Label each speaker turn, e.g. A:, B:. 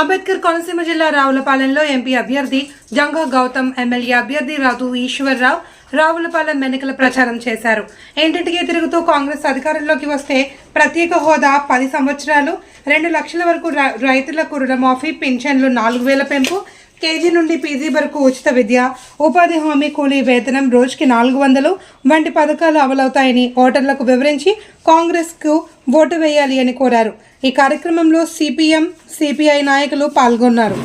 A: అంబేద్కర్ కోనసీమ జిల్లా రావులపాలెంలో ఎంపీ అభ్యర్థి జంగా గౌతమ్ ఎమ్మెల్యే అభ్యర్థి రాతు ఈశ్వర్రావు రావులపాలెం ఎన్నికల ప్రచారం చేశారు. ఇంటింటికి తిరుగుతూ కాంగ్రెస్ అధికారంలోకి వస్తే ప్రత్యేక హోదా పది సంవత్సరాలు రెండు లక్షల వరకు రైతులకు రుణమాఫీ పింఛన్లు నాలుగు వేల పెంపు కేజీ నుండి పీజీ వరకు ఉచిత విద్య ఉపాధి హామీ కూలీ వేతనం రోజుకి నాలుగు వందలు వంటి పథకాలు అమలవుతాయని ఓటర్లకు వివరించి కాంగ్రెస్కు ఓటు వేయాలి అని కోరారు. ఈ కార్యక్రమంలో సిపిఎం సిపిఐ నాయకులు పాల్గొన్నారు.